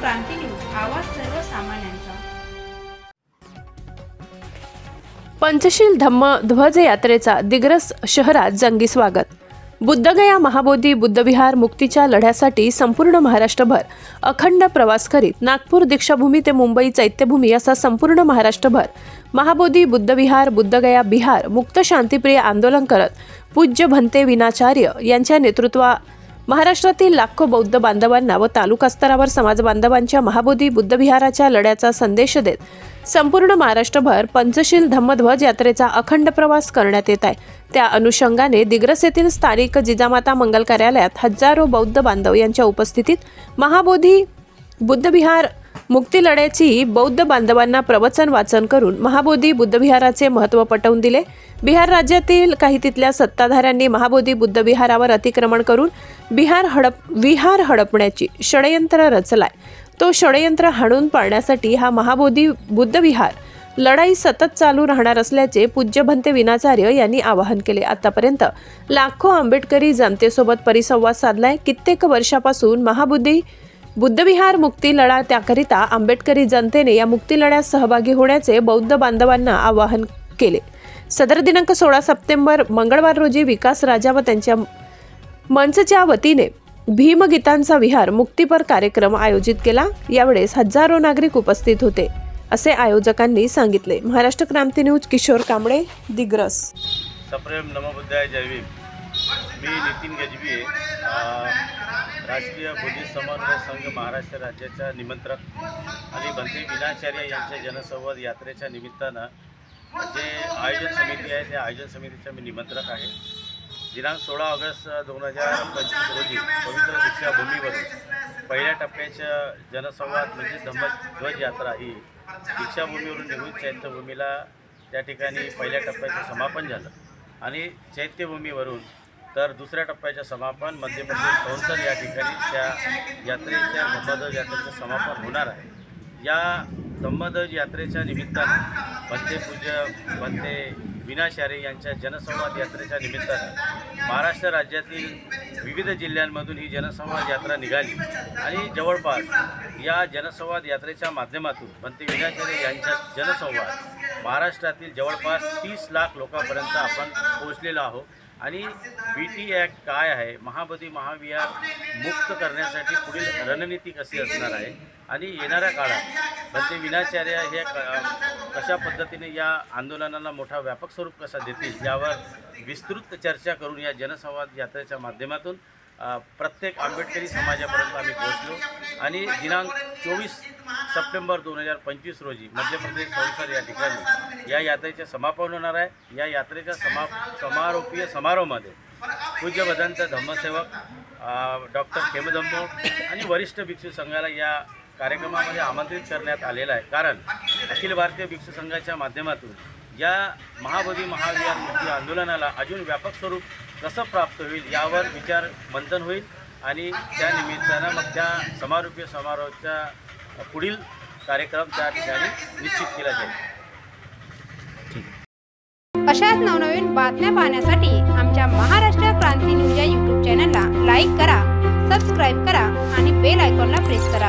क्रांती news आवाज सर्वसामान्यांचा. पंचशील धम्म ध्वज यात्रेचा दिग्रस शहरात जंगी स्वागत. बुद्धगया महाबोधी बुद्धविहार मुक्तीच्या लढ्यासाठी संपूर्ण महाराष्ट्रभर अखंड प्रवास करीत नागपूर दीक्षाभूमी ते मुंबई चैत्यभूमी असा संपूर्ण महाराष्ट्रभर महाबोधी बुद्धविहार बुद्धगया बिहार मुक्त शांतीप्रिय आंदोलन करत पूज्य भंते विनाचार्य यांच्या नेतृत्वा महाराष्ट्रातील लाखो बौद्ध बांधवांना व तालुका स्तरावर समाज बांधवांच्या महाबोधी बुद्धविहाराच्या लढ्याचा संदेश देत संपूर्ण महाराष्ट्रभर पंचशील धम्मध्वज यात्रेचा अखंड प्रवास करण्यात येत आहे. त्या अनुषंगाने दिग्रस येथील स्थानिक जिजामाता मंगल कार्यालयात हजारो बौद्ध बांधव यांच्या उपस्थितीत महाबोधी बुद्धविहार मुक्ती लढ्याची बौद्ध बांधवांना प्रवचन वाचन करून महाबोधी बुद्धविहाराचे महत्त्व पटवून दिले. बिहार राज्यातील काही तिथल्या सत्ताधाऱ्यांनी महाबोधी बुद्धविहारावर अतिक्रमण करून बिहार हडप विहार हडपण्याची षडयंत्र रचलाय. तो षडयंत्र हाणून पाडण्यासाठी हा महाबोधी बुद्धविहार लढाई सतत चालू राहणार असल्याचे पूज्य भंते विनाचार्य यांनी आवाहन केले. आतापर्यंत लाखो आंबेडकरी जनतेसोबत परिसंवाद साधलाय. कित्येक वर्षापासून महाबुद्धी बुद्धविहार मुक्ती लढा त्याकरिता आंबेडकरी जनतेने या मुक्ती लढ्यात सहभागी होण्याचे बौद्ध बांधवांना आवाहन केले. सदर दिनांक सोळा सप्टेंबर मंगळवार रोजी विकास राजा व त्यांच्या मंचच्या वतीने भीमगीतांचा विहार मुक्तीपर कार्यक्रम आयोजित केला. यावेळेस हजारो नागरिक उपस्थित होते असे आयोजकांनी सांगितले. महाराष्ट्र क्रांती न्यूज किशोर कांबळे दिग्रस. सप्रेम नमबुद्धाय भीम. मी नितीन गजबी राष्ट्रीय बुद्धिस्ट समन्वय संघ महाराष्ट्र राज्याचा निमंत्रक. आणि मंत्री विनाचार्य यांच्या जनसंवाद यात्रेच्या निमित्तानं जे आयोजन समिती आहे त्या आयोजन समितीचा मी निमंत्रक आहे. दिनांक सोळा ऑगस्ट दोन हजार पंचवीस रोजी पवित्र दीक्षाभूमीवर पहिल्या टप्प्याच्या जनसंवाद म्हणजे धम्मध्वज यात्रा ही दीक्षाभूमीवरून निघून चैत्यभूमीला त्या ठिकाणी पहिल्या टप्प्याचं समापन झालं. आणि चैत्यभूमीवरून तर दुसऱ्या टप्प्याचे समापन मध्य प्रदेश संसद या ठिकाणी त्या यात्रेच्या धम्मध्वज यात्रेचं समापन होणार आहे. या धम्मध्वज यात्रेच्या निमित्तानं बनते पूज्य विनाशारे यांच्या जनसंवाद यात्रेच्या निमित्तानं महाराष्ट्र राज्यातील विविध जिल्ह्यांमधून ही जनसंवाद यात्रा निघाली. आणि जवळपास या जनसंवाद यात्रेच्या माध्यमातून बनते विनाशारे यांच्या जनसंवाद महाराष्ट्रातील जवळपास तीस लाख लोकांपर्यंत आपण पोहोचलेलो आहोत. आणि बी टी ॲक्ट काय आहे? महाबदी महाविहार मुक्त करण्यासाठी पुढील रणनीती कशी असणार आहे? आणि येणाऱ्या काळात म्हणजे विनाचार्य हे क- कशा पद्धतीने या आंदोलनाला मोठा व्यापक स्वरूप कसा देतील यावर विस्तृत चर्चा करून या जनसंवाद यात्रेच्या माध्यमातून प्रत्येक आंबेडकरी समाजापर्यंत आम्ही पोहोचलो. आणि दिनांक चोवीस सप्टेंबर दोन हजार पंचवीस रोजी मध्य प्रदेश संसद या ठिकाणी या यात्रेचे समापन होणार आहे. या यात्रेच्या समा समारोपीय समारोहामध्ये पूज्य भदंत धम्मसेवक डॉक्टर खेमधम्मो आणि वरिष्ठ भिक्षू संघाला या कार्यक्रमामध्ये आमंत्रित करण्यात आलेला आहे. कारण अखिल भारतीय भिक्षू संघाच्या माध्यमातून या महाबोधी महाविहार मुक्ती आंदोलनाला अजून व्यापक स्वरूप कसं प्राप्त होईल यावर विचार मंथन होईल आणि त्या निमित्तानं मग त्या समारोपीय समारोहाचा पुढील कार्यक्रम त्या ठिकाणी निश्चित केला जाईल. अशाच नवनवीन बातम्या पाहण्यासाठी आमच्या महाराष्ट्र क्रांती न्यूज या यूट्यूब चॅनलला लाईक करा सबस्क्राईब करा आणि बेल आयकॉनला प्रेस करा.